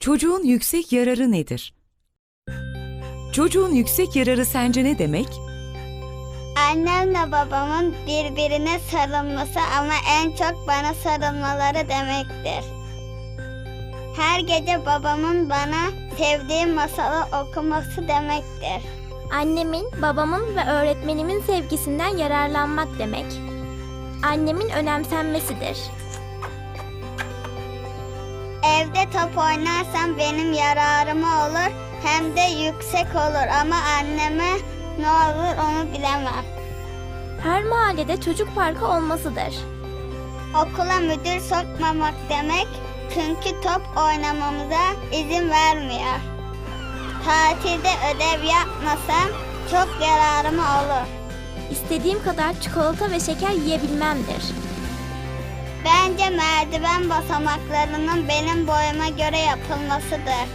Çocuğun yüksek yararı nedir? Çocuğun yüksek yararı sence ne demek? Annemle babamın birbirine sarılması ama en çok bana sarılmaları demektir. Her gece babamın bana sevdiği masalı okuması demektir. Annemin, babamın ve öğretmenimin sevgisinden yararlanmak demek. Annemin önemsenmesidir. Evde top oynarsam benim yararıma olur hem de yüksek olur ama anneme ne olur onu bilemem. Her mahallede çocuk parkı olmasıdır. Okula müdür sokmamak demek çünkü top oynamamıza izin vermiyor. Tatilde ödev yapmasam çok yararıma olur. İstediğim kadar çikolata ve şeker yiyebilmemdir. Bence merdiven basamaklarının benim boyuma göre yapılmasıdır.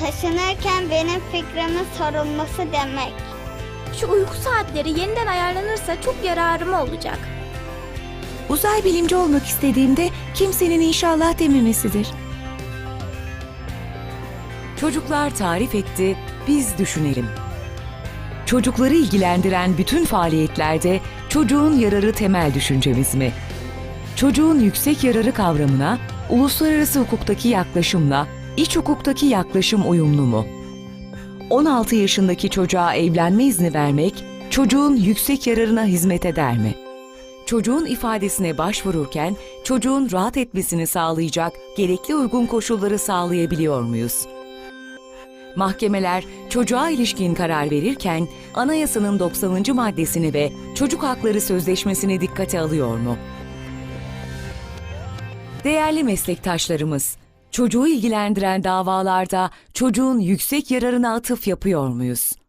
Taşınırken benim fikrimin sorulması demek. Şu uyku saatleri yeniden ayarlanırsa çok yararıma olacak. Uzay bilimci olmak istediğimde kimsenin inşallah dememesidir. Çocuklar tarif etti, biz düşünelim. Çocukları ilgilendiren bütün faaliyetlerde çocuğun yararı temel düşüncemiz mi? Çocuğun yüksek yararı kavramına uluslararası hukuktaki yaklaşımla iç hukuktaki yaklaşım uyumlu mu? 16 yaşındaki çocuğa evlenme izni vermek çocuğun yüksek yararına hizmet eder mi? çocuğun ifadesine başvururken çocuğun rahat etmesini sağlayacak gerekli uygun koşulları sağlayabiliyor muyuz? Mahkemeler çocuğa ilişkin karar verirken anayasanın 90. maddesini ve çocuk hakları sözleşmesini dikkate alıyor mu? Değerli meslektaşlarımız, çocuğu ilgilendiren davalarda çocuğun yüksek yararına atıf yapıyor muyuz?